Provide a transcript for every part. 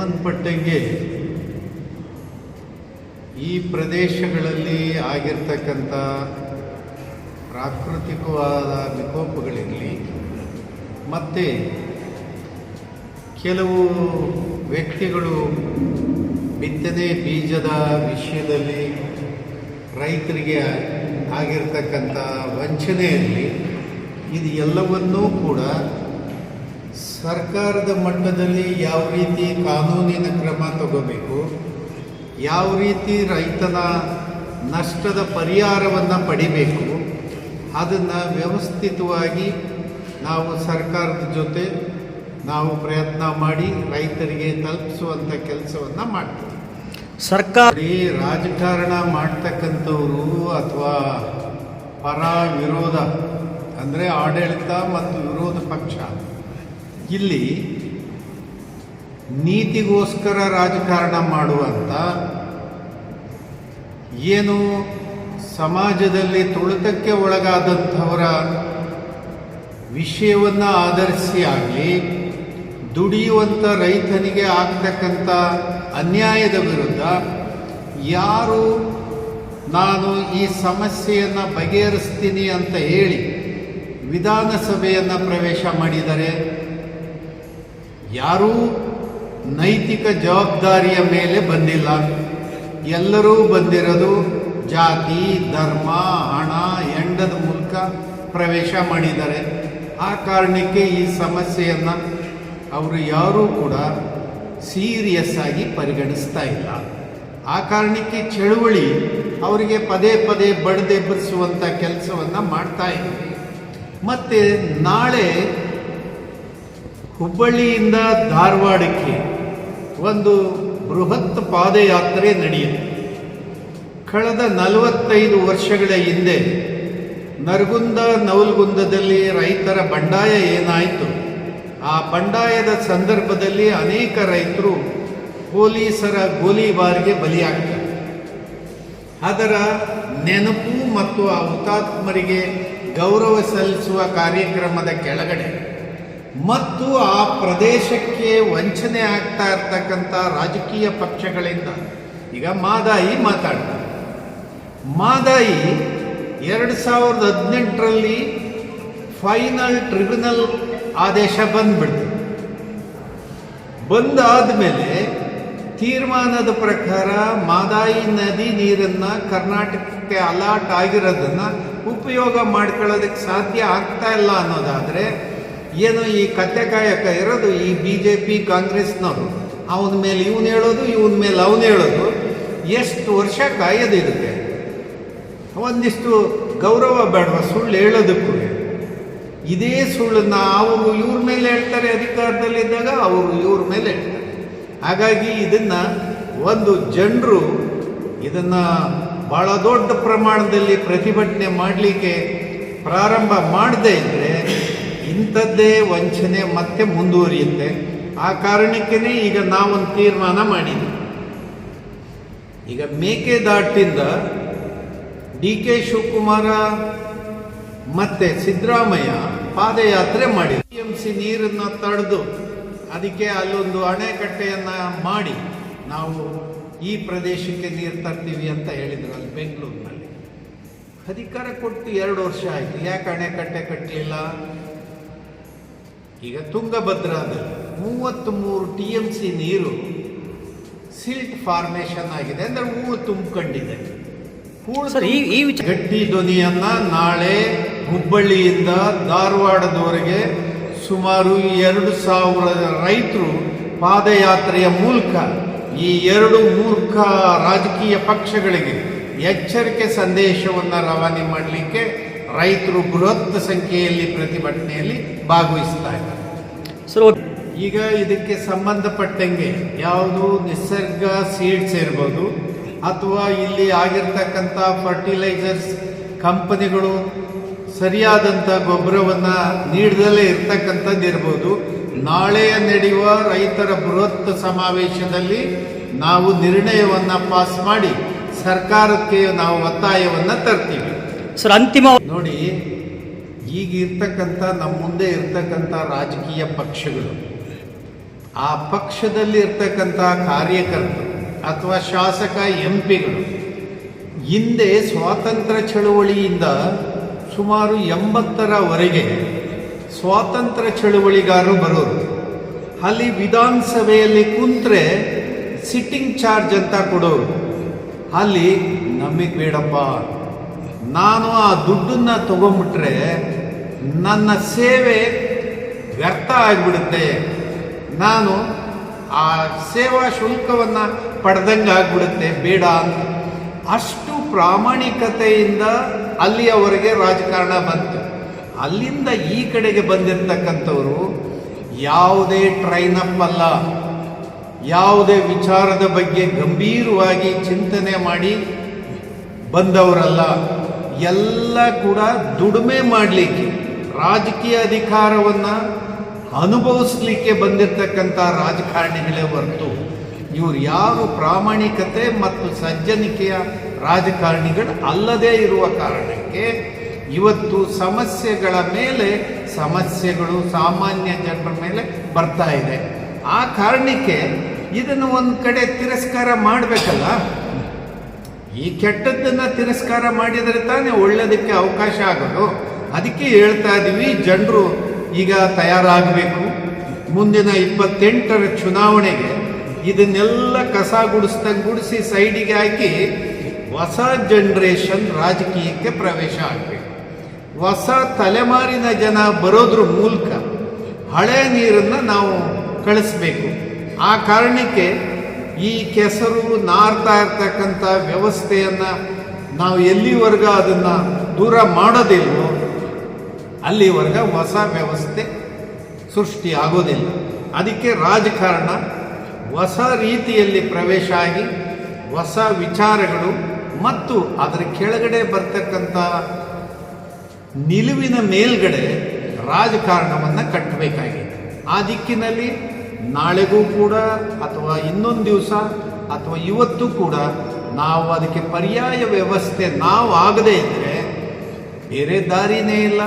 ಸಂಬಂಧಪಟ್ಟಂಗೆ ಈ ಪ್ರದೇಶಗಳಲ್ಲಿ ಆಗಿರ್ತಕ್ಕಂಥ ಪ್ರಾಕೃತಿಕವಾದ ವಿಕೋಪಗಳಿರಲಿ, ಮತ್ತು ಕೆಲವು ವ್ಯಕ್ತಿಗಳು ಬಿತ್ತನೆ ಬೀಜದ ವಿಷಯದಲ್ಲಿ ರೈತರಿಗೆ ಆಗಿರ್ತಕ್ಕಂಥ ವಂಚನೆ ಇರಲಿ ಇದು ಎಲ್ಲವನ್ನೂ ಕೂಡ ಸರ್ಕಾರದ ಮಟ್ಟದಲ್ಲಿ ಯಾವ ರೀತಿ ಕಾನೂನಿನ ಕ್ರಮ ತಗೋಬೇಕು ಯಾವ ರೀತಿ ರೈತನ ನಷ್ಟದ ಪರಿಹಾರವನ್ನು ಪಡಿಬೇಕು ಅದನ್ನು ವ್ಯವಸ್ಥಿತವಾಗಿ ನಾವು ಸರ್ಕಾರದ ಜೊತೆ ನಾವು ಪ್ರಯತ್ನ ಮಾಡಿ ರೈತರಿಗೆ ತಲುಪಿಸುವಂಥ ಕೆಲಸವನ್ನು ಮಾಡ್ತೀವಿ. ಸರ್ಕಾರ ಈ ರಾಜಕಾರಣ ಮಾಡ್ತಕ್ಕಂಥವರು ಅಥವಾ ಪರ ವಿರೋಧ ಅಂದರೆ ಆಡಳಿತ ಮತ್ತು ವಿರೋಧ ಪಕ್ಷ ಇಲ್ಲಿ ನೀತಿಗೋಸ್ಕರ ರಾಜಕಾರಣ ಮಾಡುವಂಥ ಏನು ಸಮಾಜದಲ್ಲಿ ತುಳಿತಕ್ಕೆ ಒಳಗಾದಂಥವರ ವಿಷಯವನ್ನು ಆಧರಿಸಿ ಆಗಲಿ ದುಡಿಯುವಂಥ ರೈತನಿಗೆ ಆಗ್ತಕ್ಕಂಥ ಅನ್ಯಾಯದ ವಿರುದ್ಧ ಯಾರು ನಾನು ಈ ಸಮಸ್ಯೆಯನ್ನು ಬಗೆಹರಿಸ್ತೀನಿ ಅಂತ ಹೇಳಿ ವಿಧಾನಸಭೆಯನ್ನು ಪ್ರವೇಶ ಮಾಡಿದರೆ ಯಾರೂ ನೈತಿಕ ಜವಾಬ್ದಾರಿಯ ಮೇಲೆ ಬಂದಿಲ್ಲ. ಎಲ್ಲರೂ ಬಂದಿರೋದು ಜಾತಿ, ಧರ್ಮ, ಹಣ ಎಂಡದ ಮೂಲಕ ಪ್ರವೇಶ ಮಾಡಿದ್ದಾರೆ. ಆ ಕಾರಣಕ್ಕೆ ಈ ಸಮಸ್ಯೆಯನ್ನು ಅವರು ಯಾರೂ ಕೂಡ ಸೀರಿಯಸ್ ಆಗಿ ಪರಿಗಣಿಸ್ತಾ ಇಲ್ಲ. ಆ ಕಾರಣಕ್ಕೆ ಚಳುವಳಿ ಅವರಿಗೆ ಪದೇ ಪದೇ ಬಡಿದೆಬ್ಬರಿಸುವಂಥ ಕೆಲಸವನ್ನು ಮಾಡ್ತಾ ಇದೆ ಮತ್ತು ನಾಳೆ ಹುಬ್ಬಳ್ಳಿಯಿಂದ ಧಾರವಾಡಕ್ಕೆ ಒಂದು ಬೃಹತ್ ಪಾದಯಾತ್ರೆ ನಡೆಯಿತು. ಕಳೆದ ನಲವತ್ತೈದು ವರ್ಷಗಳ ಹಿಂದೆ ನರಗುಂದ ನವಲ್ಗುಂದದಲ್ಲಿ ರೈತರ ಬಂಡಾಯ ಏನಾಯಿತು? ಆ ಬಂಡಾಯದ ಸಂದರ್ಭದಲ್ಲಿ ಅನೇಕ ರೈತರು ಪೊಲೀಸರ ಗೋಲಿಬಾರಿಗೆ ಬಲಿಯಾಗ್ತಾರೆ. ಅದರ ನೆನಪು ಮತ್ತು ಆ ಹುತಾತ್ಮರಿಗೆ ಗೌರವ ಸಲ್ಲಿಸುವ ಕಾರ್ಯಕ್ರಮದ ಕೆಳಗಡೆ ಮತ್ತು ಆ ಪ್ರದೇಶಕ್ಕೆ ವಂಚನೆ ಆಗ್ತಾ ಇರ್ತಕ್ಕಂಥ ರಾಜಕೀಯ ಪಕ್ಷಗಳಿಂದ, ಈಗ ಮಾದಾಯಿ ಮಾತಾಡ್ತಾರೆ. ಮಾದಾಯಿ ಎರಡು ಸಾವಿರದ ಹದಿನೆಂಟರಲ್ಲಿ ಫೈನಲ್ ಟ್ರಿಬ್ಯುನಲ್ ಆದೇಶ ಬಂದ್ಬಿಡ್ತು. ಬಂದಾದ ಮೇಲೆ ತೀರ್ಮಾನದ ಪ್ರಕಾರ ಮಾದಾಯಿ ನದಿ ನೀರನ್ನು ಕರ್ನಾಟಕಕ್ಕೆ ಅಲಾಟ್ ಆಗಿರೋದನ್ನು ಉಪಯೋಗ ಮಾಡ್ಕೊಳ್ಳೋದಕ್ಕೆ ಸಾಧ್ಯ ಆಗ್ತಾ ಇಲ್ಲ ಅನ್ನೋದಾದರೆ ಏನು ಈ ಕತ್ತೆ ಕಾಯಕ ಇರೋದು ಈ ಬಿ ಜೆ ಪಿ ಕಾಂಗ್ರೆಸ್ನವರು. ಅವನ ಮೇಲೆ ಇವನು ಹೇಳೋದು, ಇವನ ಮೇಲೆ ಅವನು ಹೇಳೋದು. ಎಷ್ಟು ವರ್ಷ ಕಾಯೋದು ಇದಕ್ಕೆ? ಒಂದಿಷ್ಟು ಗೌರವ ಬೇಡವ ಸುಳ್ಳು ಹೇಳೋದಕ್ಕೂ. ಇದೇ ಸುಳ್ಳನ್ನ ಅವರು ಇವ್ರ ಮೇಲೆ ಹೇಳ್ತಾರೆ ಅಧಿಕಾರದಲ್ಲಿದ್ದಾಗ ಅವರು ಇವ್ರ ಮೇಲೆ ಹೇಳ್ತಾರೆ. ಹಾಗಾಗಿ ಇದನ್ನು ಒಂದು ಜನರು ಇದನ್ನು ಭಾಳ ದೊಡ್ಡ ಪ್ರಮಾಣದಲ್ಲಿ ಪ್ರತಿಭಟನೆ ಮಾಡಲಿಕ್ಕೆ ಪ್ರಾರಂಭ ಮಾಡದೇ ಇದ್ರೆ ಇಂಥದ್ದೇ ವಂಚನೆ ಮತ್ತೆ ಮುಂದುವರಿಯುತ್ತೆ. ಆ ಕಾರಣಕ್ಕೇ ಈಗ ನಾವೊಂದು ತೀರ್ಮಾನ ಮಾಡಿದ್ವಿ. ಈಗ ಮೇಕೆದಾಟಿಂದ ಡಿ ಕೆ ಶಿವಕುಮಾರ ಮತ್ತೆ ಸಿದ್ದರಾಮಯ್ಯ ಪಾದಯಾತ್ರೆ ಮಾಡಿ ಟಿ ಎಂ ಸಿ ನೀರನ್ನು ತಡೆದು ಅದಕ್ಕೆ ಅಲ್ಲೊಂದು ಅಣೆಕಟ್ಟೆಯನ್ನು ಮಾಡಿ ನಾವು ಈ ಪ್ರದೇಶಕ್ಕೆ ನೀರು ತರ್ತೀವಿ ಅಂತ ಹೇಳಿದರು ಅಲ್ಲಿ ಬೆಂಗಳೂರಿನಲ್ಲಿ. ಅಧಿಕಾರ ಕೊಟ್ಟು ಎರಡು ವರ್ಷ ಆಯಿತು. ಯಾಕೆ ಅಣೆಕಟ್ಟೆ ಕಟ್ಟಲಿಲ್ಲ ಈಗ ತುಂಗಭದ್ರಾದಲ್ಲಿ ಮೂವತ್ತು ಮೂರು ಟಿ ಎಂ ಸಿ ನೀರು ಸಿಲ್ಟ್ ಫಾರ್ಮೇಶನ್ ಆಗಿದೆ ಅಂದರೆ ಹೂವು ತುಂಬಿಕೊಂಡಿದೆ. ಸರ್ ಈ ಈ ವಿಚಾರ ಗಟ್ಟಿ ಧ್ವನಿಯನ್ನು ನಾಳೆ ಹುಬ್ಬಳ್ಳಿಯಿಂದ ಧಾರವಾಡದವರೆಗೆ ಸುಮಾರು ಎರಡು ಸಾವಿರ ರೈತರು ಪಾದಯಾತ್ರೆಯ ಮೂಲಕ ಈ ಎರಡು ಮೂರ್ಖ ರಾಜಕೀಯ ಪಕ್ಷಗಳಿಗೆ ಎಚ್ಚರಿಕೆ ಸಂದೇಶವನ್ನು ರವಾನೆ ಮಾಡಲಿಕ್ಕೆ ರೈತರು ಬೃಹತ್ ಸಂಖ್ಯೆಯಲ್ಲಿ ಪ್ರತಿಭಟನೆಯಲ್ಲಿ ಭಾಗವಹಿಸ್ತಾ ಇದ್ದಾರೆ. ಸರ್ ಈಗ ಇದಕ್ಕೆ ಸಂಬಂಧಪಟ್ಟಂಗೆ ಯಾವುದು ನಿಸರ್ಗ ಸೀಡ್ಸ್ ಇರ್ಬೋದು ಅಥವಾ ಇಲ್ಲಿ ಆಗಿರ್ತಕ್ಕಂಥ ಫರ್ಟಿಲೈಸರ್ಸ್ ಕಂಪನಿಗಳು ಸರಿಯಾದಂಥ ಗೊಬ್ಬರವನ್ನು ನೀಡದಲ್ಲೇ ಇರ್ತಕ್ಕಂಥದ್ದು ಇರ್ಬೋದು. ನಾಳೆ ನಡೆಯುವ ರೈತರ ಬೃಹತ್ ಸಮಾವೇಶದಲ್ಲಿ ನಾವು ನಿರ್ಣಯವನ್ನು ಪಾಸ್ ಮಾಡಿ ಸರ್ಕಾರಕ್ಕೆ ನಾವು ಒತ್ತಾಯವನ್ನು ತರ್ತೀವಿ. ಸರ್, ಅಂತಿಮ ನೋಡಿ, ಈಗ ಇರ್ತಕ್ಕಂಥ ನಮ್ಮ ಮುಂದೆ ಇರ್ತಕ್ಕಂಥ ರಾಜಕೀಯ ಪಕ್ಷಗಳು, ಆ ಪಕ್ಷದಲ್ಲಿ ಇರ್ತಕ್ಕಂಥ ಕಾರ್ಯಕರ್ತರು ಅಥವಾ ಶಾಸಕ ಎಂ ಪಿಗಳು ಹಿಂದೆ ಸ್ವಾತಂತ್ರ್ಯ ಚಳುವಳಿಯಿಂದ ಸುಮಾರು ಎಂಬತ್ತರವರೆಗೆ ಸ್ವಾತಂತ್ರ್ಯ ಚಳುವಳಿಗಾರರು ಬರೋರು. ಅಲ್ಲಿ ವಿಧಾನಸಭೆಯಲ್ಲಿ ಕುಂತ್ರೆ ಸಿಟ್ಟಿಂಗ್ ಚಾರ್ಜ್ ಅಂತ ಕೊಡೋರು. ಅಲ್ಲಿ ನಮಗೆ ಬೇಡಪ್ಪ. ನಾನು ಆ ದುಡ್ಡನ್ನು ತಗೊಂಬಿಟ್ರೆ ನನ್ನ ಸೇವೆ ವ್ಯರ್ಥ ಆಗಿಬಿಡುತ್ತೆ. ನಾನು ಆ ಸೇವಾ ಶುಲ್ಕವನ್ನು ಪಡೆದಂಗೆ ಆಗಿಬಿಡುತ್ತೆ. ಬೇಡ ಅಂತ. ಅಷ್ಟು ಪ್ರಾಮಾಣಿಕತೆಯಿಂದ ಅಲ್ಲಿಯವರೆಗೆ ರಾಜಕಾರಣ ಬಂತು. ಅಲ್ಲಿಂದ ಈ ಕಡೆಗೆ ಬಂದಿರತಕ್ಕಂಥವರು ಯಾವುದೇ ಟ್ರೈನ್ ಅಪ್ ಅಲ್ಲ. ಯಾವುದೇ ವಿಚಾರದ ಬಗ್ಗೆ ಗಂಭೀರವಾಗಿ ಚಿಂತನೆ ಮಾಡಿ ಬಂದವರಲ್ಲ. ಎಲ್ಲ ಕೂಡ ದುಡಿಮೆ ಮಾಡಲಿಕ್ಕೆ, ರಾಜಕೀಯ ಅಧಿಕಾರವನ್ನು ಅನುಭವಿಸ್ಲಿಕ್ಕೆ ಬಂದಿರತಕ್ಕಂಥ ರಾಜಕಾರಣಿಗಳೇ ಹೊರತು ಇವರು ಯಾರು ಪ್ರಾಮಾಣಿಕತೆ ಮತ್ತು ಸಜ್ಜನಿಕೆಯ ರಾಜಕಾರಣಿಗಳು ಅಲ್ಲದೇ ಇರುವ ಕಾರಣಕ್ಕೆ ಇವತ್ತು ಸಮಸ್ಯೆಗಳ ಮೇಲೆ, ಸಮಸ್ಯೆಗಳು ಸಾಮಾನ್ಯ ಜನರ ಮೇಲೆ ಬರ್ತಾ ಇದೆ. ಆ ಕಾರಣಕ್ಕೆ ಇದನ್ನು ಒಂದು ಕಡೆ ತಿರಸ್ಕಾರ ಮಾಡಬೇಕಲ್ಲ? ಈ ಕೆಟ್ಟದ್ದನ್ನು ತಿರಸ್ಕಾರ ಮಾಡಿದರೆ ತಾನೇ ಒಳ್ಳೆಯದಕ್ಕೆ ಅವಕಾಶ ಆಗೋದು. ಅದಕ್ಕೆ ಹೇಳ್ತಾ ಇದೀವಿ ಜನರು ಈಗ ತಯಾರಾಗಬೇಕು. ಮುಂದಿನ ಇಪ್ಪತ್ತೆಂಟರ ಚುನಾವಣೆಗೆ ಇದನ್ನೆಲ್ಲ ಕಸ ಗುಡಿಸ್ದಂಗೆ ಗುಡಿಸಿ ಸೈಡಿಗೆ ಹಾಕಿ ಹೊಸ ಜನ್ರೇಷನ್ ರಾಜಕೀಯಕ್ಕೆ ಪ್ರವೇಶ ಆಗಬೇಕು. ಹೊಸ ತಲೆಮಾರಿನ ಜನ ಬರೋದ್ರ ಮೂಲಕ ಹಳೆ ನೀರನ್ನು ನಾವು ಕಳಿಸ್ಬೇಕು. ಆ ಕಾರಣಕ್ಕೆ ಈ ಕೆಸರು ನಾರ್ತಾ ಇರ್ತಕ್ಕಂಥ ವ್ಯವಸ್ಥೆಯನ್ನು ನಾವು ಎಲ್ಲಿವರೆಗ ಅದನ್ನು ದೂರ ಮಾಡೋದಿಲ್ವೋ, ಅಲ್ಲಿವರೆಗ ಹೊಸ ವ್ಯವಸ್ಥೆ ಸೃಷ್ಟಿ ಆಗೋದಿಲ್ಲ ಅದಕ್ಕೆ ರಾಜಕಾರಣ, ಹೊಸ ರೀತಿಯಲ್ಲಿ ಪ್ರವೇಶ ಆಗಿ ಹೊಸ ವಿಚಾರಗಳು ಮತ್ತು ಅದರ ಕೆಳಗಡೆ ಬರ್ತಕ್ಕಂಥ ನಿಲುವಿನ ಮೇಲ್ಗಡೆ ರಾಜಕಾರಣವನ್ನು ಕಟ್ಟಬೇಕಾಗಿದೆ. ಆ ದಿಕ್ಕಿನಲ್ಲಿ ನಾಳೆಗೂ ಕೂಡ ಅಥವಾ ಇನ್ನೊಂದು ದಿವಸ ಅಥವಾ ಇವತ್ತು ಕೂಡ ನಾವು ಅದಕ್ಕೆ ಪರ್ಯಾಯ ವ್ಯವಸ್ಥೆ ನಾವು ಆಗದೇ ಇದ್ದರೆ ಬೇರೆ ದಾರಿನೇ ಇಲ್ಲ.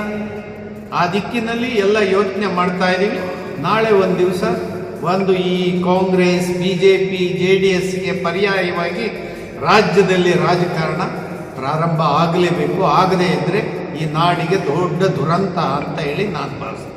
ಆ ದಿಕ್ಕಿನಲ್ಲಿ ಎಲ್ಲ ಯೋಚನೆ ಮಾಡ್ತಾ ಇದ್ದೀವಿ. ನಾಳೆ ಒಂದು ದಿವಸ ಒಂದು ಈ Congress B J P J D ಎಸ್ಗೆ ಪರ್ಯಾಯವಾಗಿ ರಾಜ್ಯದಲ್ಲಿ ರಾಜಕಾರಣ ಪ್ರಾರಂಭ ಆಗಲೇಬೇಕು. ಆಗದೇ ಇದ್ದರೆ ಈ ನಾಡಿಗೆ ದೊಡ್ಡ ದುರಂತ ಅಂತ ಹೇಳಿ ನಾನು ಭಾವಿಸ್ತೇನೆ.